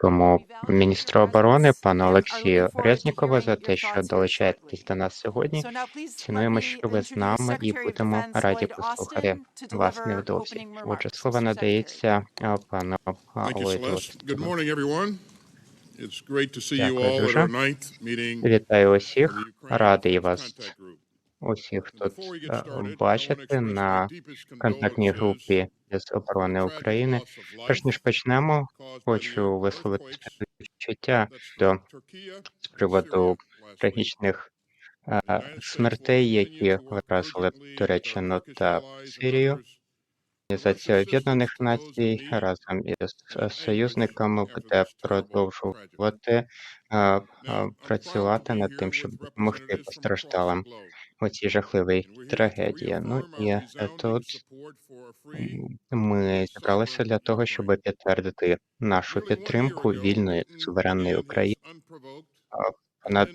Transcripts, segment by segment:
українському міністру оборони пану Олексію Резнікову за те, що долучаєтесь до нас сьогодні. Цінуємо, що ви з нами, і будемо раді послухати вас невдовзі. Отже, слово надається пану you Дякую дуже. Вітаю усіх, радий вас. Усіх тут бачити на контактній групі з оборони України. Перш ніж почнемо, хочу висловити співчуття that до з приводу трагічних смертей, які вразили Туреччину та Сирію. Організація Об'єднаних Націй разом із союзниками буде продовжувати працювати над тим, щоб допомогти постраждалим цій жахливій трагедії. Ну і е, тут ми зібралися для того, щоб підтвердити нашу підтримку вільної суверенної України. Понад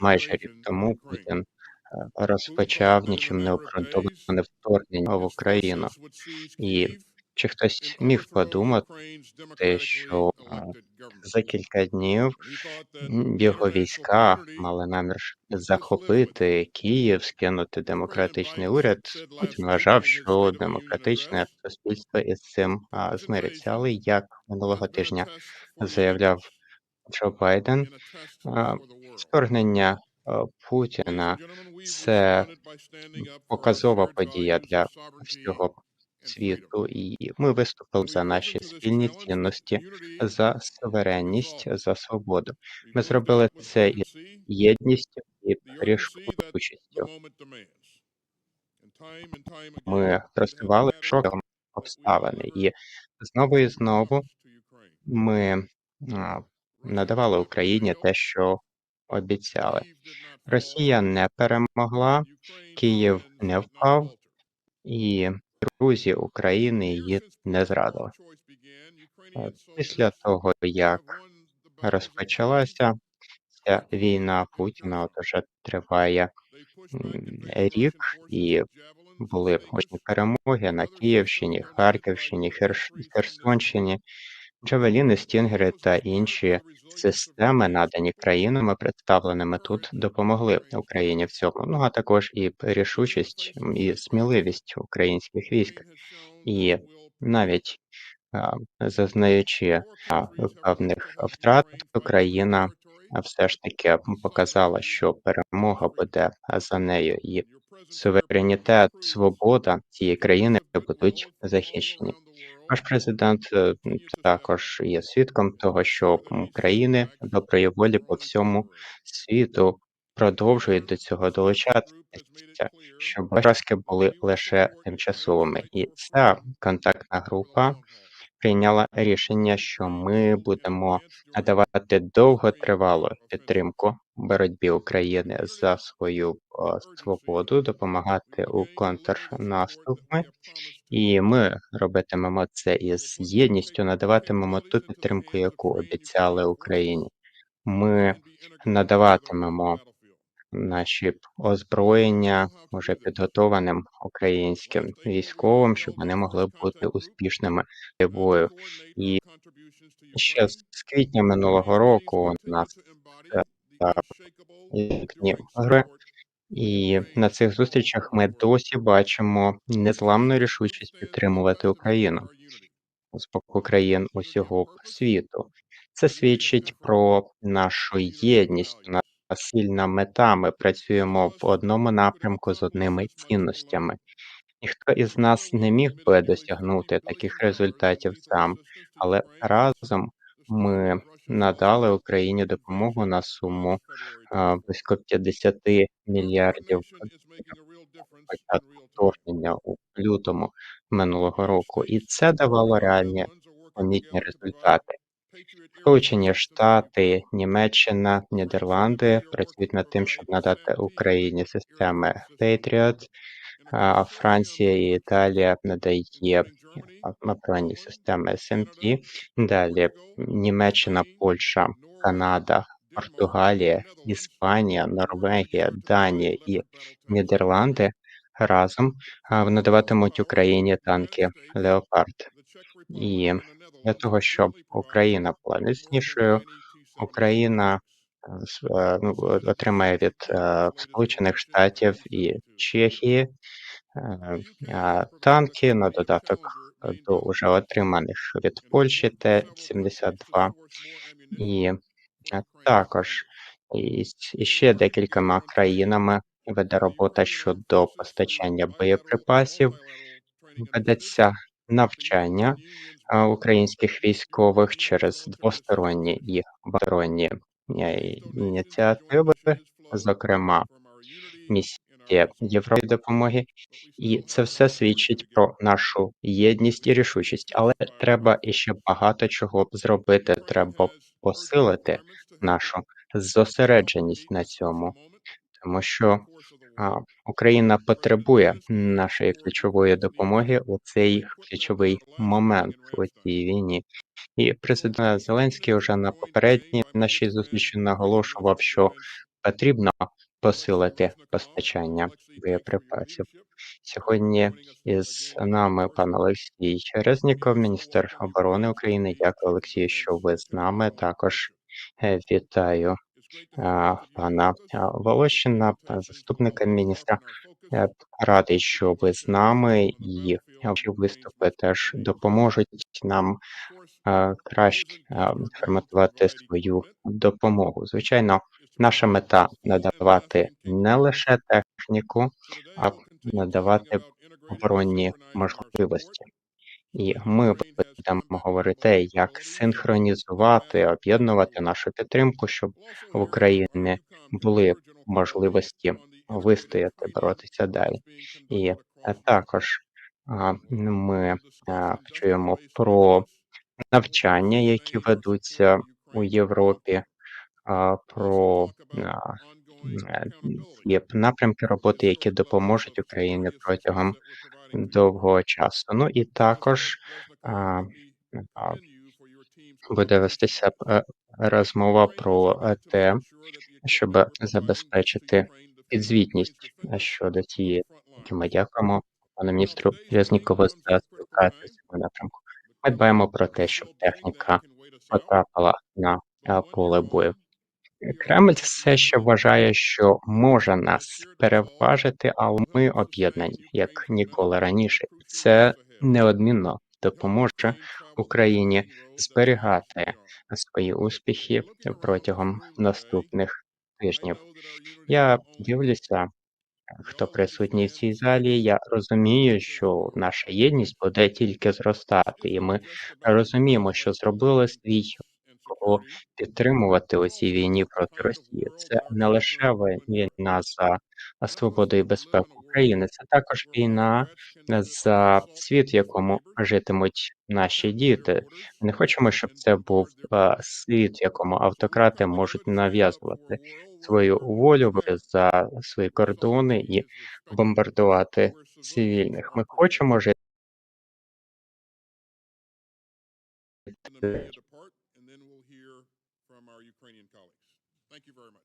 майже рік тому. Путін е, розпочав нічим не обґрунтоване вторгнення в Україну. І чи хтось міг подумати, що за кілька днів його війська мали намір захопити Київ, скинути демократичний уряд. Путін вважав, що демократичне суспільство із цим змириться. Але як минулого тижня заявляв Джо Байден, вторгнення Путіна це показова подія для всього. Світу, і ми виступили за наші спільні цінності, за суверенність, за свободу. Ми зробили це із єдністю і рішучістю. Ми mattered шоком обставини, і знову і знову ми надавали Україні те, що обіцяли. Росія не перемогла, Київ не впав, і друзі України її не зрадили. Е, Після того, як розпочалася ця війна Путіна, от уже триває рік, і були гучні перемоги на Київщині, Харківщині, Херсонщині. Джавеліни, стінгери та інші системи, надані країнами, представленими тут, допомогли Україні в цьому. Ну а також і рішучість і сміливість українських військ. І навіть зазнаючи певних втрат, Україна все ж таки показала, що перемога буде за нею, і суверенітет, свобода цієї країни будуть захищені. Наш президент е, також є свідком того, що країни доброї волі по всьому світу продовжують до цього долучатися, щоб that були лише тимчасовими. І ця контактна група. Прийняла рішення, що ми будемо надавати довготривалу підтримку боротьбі України за свою о, свободу, допомагати у контрнаступи. І ми робитимемо це із єдністю, надаватимемо ту підтримку, яку обіцяли Україні. Ми надаватимемо. Наші озброєння this. підготованим українським військовим, щоб вони могли бути успішними uh, бою. І ще з квітня минулого року у нас е, е, гри, і на цих зустрічах ми досі бачимо незламну рішучість підтримувати Україну з боку країн усього світу. Це свідчить про нашу єдність. Сильна мета. Ми працюємо в одному напрямку з одними цінностями. Ніхто із нас не міг би досягнути $70 таких результатів сам, але разом ми надали Україні допомогу на суму а, 24. близько 50 Our мільярдів початку вторгнення у лютому минулого року, і це давало реальні помітні результати. Сполучені Штати. Німеччина, Нідерланди працюють над тим, щоб надати Україні системи. Patriot. Франція і Італія надає Poland, системи СМТ. Далі Німеччина, Польща, Канада, Португалія, Іспанія, Норвегія, Данія і Нідерланди разом надаватимуть Україні танки Леопард. І Для того, щоб Україна була міцнішою. Україна, е, е, ну, отримає від, е, Сполучених Штатів і Чехії, танки на додаток до уже отриманих від Польщі Т-72. І, також із іще декількома країнами веде робота щодо постачання боєприпасів. Ведеться навчання, українських військових через двосторонні і багатосторонні, е, ініціативи, зокрема, місія євро допомоги. І це все свідчить про нашу єдність і рішучість. Але треба іще багато чого зробити. Треба посилити нашу зосередженість на цьому, тому що, Україна потребує нашої ключової допомоги у цей ключовий момент у цій війні. І Президент Зеленський уже на попередній нашій зустрічі наголошував, що потрібно посилити постачання боєприпасів. Сьогодні із нами пан Олексій Резніков, міністр оборони України. Дякую, Олексію, що ви з нами. Також, е, вітаю, пана, Волощина, заступника міністра. Радий, що ви з нами, і ваші виступи теж допоможуть нам, краще, форматувати свою допомогу. Звичайно, наша мета надавати не лише техніку, а надавати оборонні можливості. І ми будемо говорити, як синхронізувати, об'єднувати нашу підтримку, щоб в Україні були можливості вистояти, боротися далі. І, е, також, ми, чуємо про навчання, які ведуться у Європі, про, е, є напрямки роботи, які допоможуть Україні протягом довгого часу. Ну і також, буде вестися, е, розмова про, е, те, щоб забезпечити підзвітність щодо цієї. Ми дякуємо пану міністру Резнікову за співпрацю в цьому напрямку. Ми дбаємо про те, щоб техніка потрапила на, поле бою. Кремль все ще вважає, що може нас переважити, але ми об'єднані як ніколи раніше. Це неодмінно допоможе Україні зберігати свої успіхи протягом наступних тижнів. Я дивлюся, хто присутній в цій залі. Я розумію, що наша єдність буде тільки зростати, і ми розуміємо, що зробили свій підтримувати у цій війні проти Росії. Це не лише війна за свободу і безпеку України, це також війна за світ, в якому житимуть наші діти. Ми не хочемо, щоб це був, світ, в якому автократи можуть нав'язувати свою волю за свої кордони і бомбардувати цивільних. Ми хочемо жити. Thank you very much.